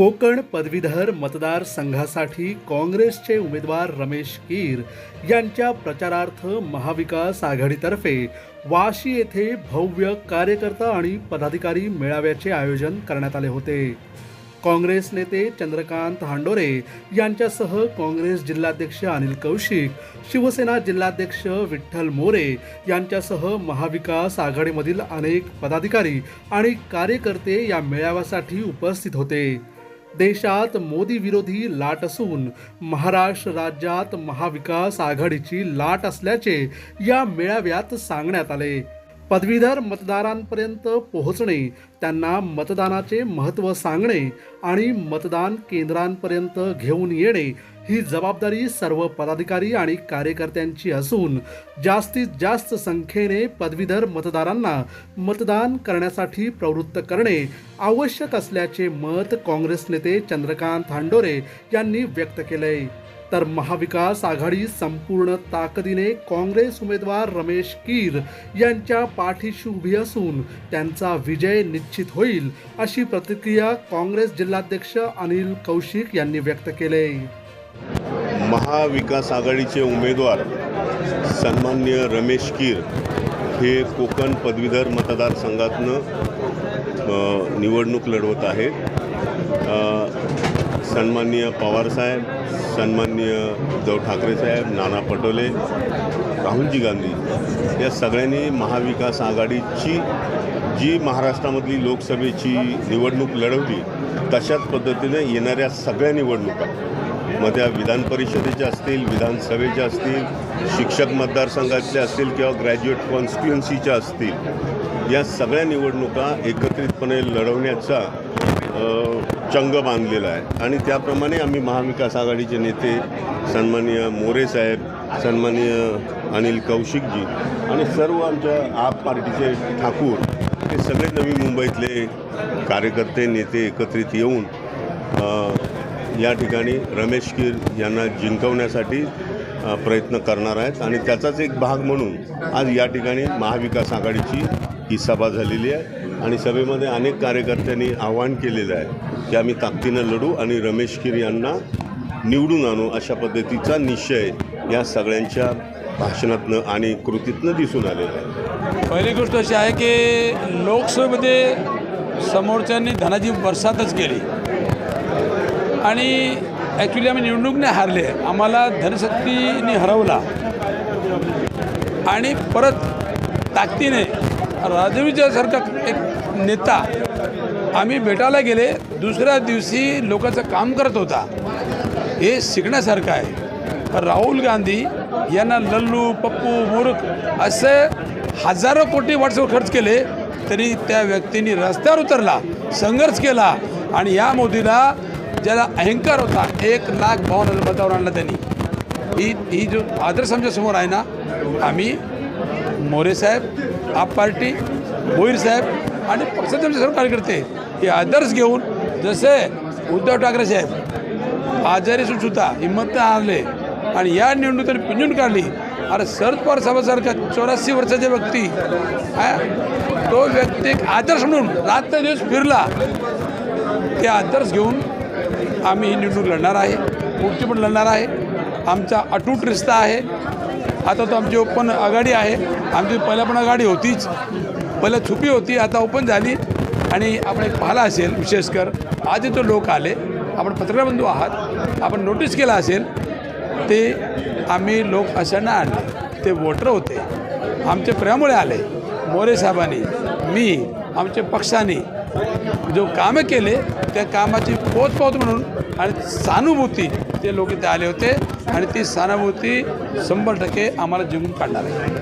कोकण पदवीधर मतदारसंघासाठी काँग्रेसचे उमेदवार रमेश कीर यांच्या प्रचारार्थ महाविकास आघाडीतर्फे वाशी येथे भव्य कार्यकर्ता आणि पदाधिकारी मेळाव्याचे आयोजन करण्यात आले होते. काँग्रेस नेते चंद्रकांत हांडोरे यांच्यासह काँग्रेस जिल्हाध्यक्ष अनिल कौशिक शिवसेना जिल्हाध्यक्ष विठ्ठल मोरे यांच्यासह महाविकास आघाडीमधील अनेक पदाधिकारी आणि कार्यकर्ते या मेळाव्यासाठी उपस्थित होते. देशात मोदी विरोधी लाट असून महाराष्ट्र राज्यात महाविकास आघाडीची लाट असल्याचे या मेळाव्यात सांगण्यात आले. पदवीधर मतदारांपर्यंत पोहोचणे त्यांना मतदानाचे महत्त्व सांगणे आणि मतदान केंद्रांपर्यंत घेऊन येणे ही जबाबदारी सर्व पदाधिकारी आणि कार्यकर्त्यांची असून जास्तीत जास्त संख्येने पदवीधर मतदारांना मतदान करण्यासाठी प्रवृत्त करणे आवश्यक असल्याचे मत काँग्रेस नेते चंद्रकांत हांडोरे यांनी व्यक्त केले तर महाविकास आघाडी संपूर्ण ताकदीने काँग्रेस उमेदवार रमेश कीर यांच्या पाठीशी उभी असून त्यांचा विजय निश्चित होईल अशी प्रतिक्रिया काँग्रेस जिल्हाध्यक्ष अनिल कौशिक यांनी व्यक्त केले महाविकास आघाडीचे उमेदवार सन्मान्य रमेश कीर हे कोकण पदवीधर मतदारसंघातनं निवडणूक लढवत आहेत. सन्मान्य पवारसाहेब सन्माननीय उद्धव ठाकरेसाहेब नाना पटोले राहुलजी गांधी या सगळ्यांनी महाविकास आघाडीची जी महाराष्ट्रामधली लोकसभेची निवडणूक लढवली तशाच पद्धतीने येणाऱ्या सगळ्या निवडणुका मग त्या विधान परिषदेच्या असतील विधानसभेच्या असतील शिक्षक मतदारसंघातल्या असतील किंवा ग्रॅज्युएट कॉन्स्टिट्युएन्सीच्या असतील या सगळ्या निवडणुका एकत्रितपणे लढवण्याचा चंग बांधलेला आहे. आणि त्याप्रमाणे आम्ही महाविकास आघाडीचे नेते सन्माननीय मोरे साहेब सन्माननीय अनिल कौशिकजी आणि सर्व आमच्या आप पार्टीचे ठाकूर हे सगळे नवी मुंबईतले कार्यकर्ते नेते एकत्रित येऊन या ठिकाणी रमेश कीर यांना जिंकवण्यासाठी प्रयत्न करणार आहेत. आणि त्याचाच एक भाग म्हणून आज या ठिकाणी महाविकास आघाडीची ही सभा झालेली आहे. आणि सभेमध्ये अनेक कार्यकर्त्यांनी आवाहन केलेलं आहे की आम्ही ताकदीनं लढू आणि रमेश कीर यांना निवडून आणू अशा पद्धतीचा निश्चय या सगळ्यांच्या भाषणातनं आणि कृतीतनं दिसून आलेला आहे. पहिली गोष्ट अशी आहे की लोकसभेमध्ये समोरच्यांनी धनाजी बरसातच केली. आणि ॲक्च्युली आम्ही निवडणूक नाही हारले. आम्हाला धनशक्तीने हरवला. आणि परत ताकदीने राजवीच्यासारखा एक नेता आम्ही भेटायला गेले. दुसऱ्या दिवशी लोकांचं काम करत होता. हे शिकण्यासारखं आहे. राहुल गांधी यांना लल्लू पप्पू मुरुख असे हजारो कोटी व्हॉट्सअप खर्च केले. तरी त्या व्यक्तींनी रस्त्यावर उतरला संघर्ष केला. आणि या मोदीला ज्याला अहंकार होता एक लाख बावन्न हजार मतावर आणला त्यांनी. ही ही जो आदर्श आमच्यासमोर आहे ना आम्ही मोरे साहेब आप पार्टी भोईर साहेब आणि पक्षाचे आमचे सर्व कार्यकर्ते हे आदर्श घेऊन जसे उद्धव ठाकरे साहेब आजारी सुद्धा हिंमत आणले आणि या निवडणुकीत पिंजून काढली. अरे शरद पवार साहेबासारखा चौऱ्याऐंशी वर्षाचा व्यक्ती तो व्यक्ती एक आदर्श म्हणून रात्र दिवस फिरला. ते आदर्श घेऊन आम्ही ही निवडणूक लढणार आहे. पुढची पण लढणार आहे. आमचा अटूट रिश्ता आहे. आता तो आमची ओपन आघाडी आहे. आमची पहिल्या पण आघाडी होतीच. पहिलं छुपी होती आता ओपन झाली. आणि आपण एक पाहिला असेल विशेषकर आज जो लोक आले. आपण पत्रकार बंधू आहात. आपण नोटीस केला असेल ते आम्ही लोक अशांना आणले. ते वोटर होते. आमच्या प्रेमामुळे आले. मोरे साहेबांनी मी आमच्या पक्षाने जो कामं केले त्या कामाची पोचपावत म्हणून आणि सहानुभूती ते लोक इथे आले होते आणि ती सहानुभूती शंभर टक्के आम्हाला जिंकून काढणार आहे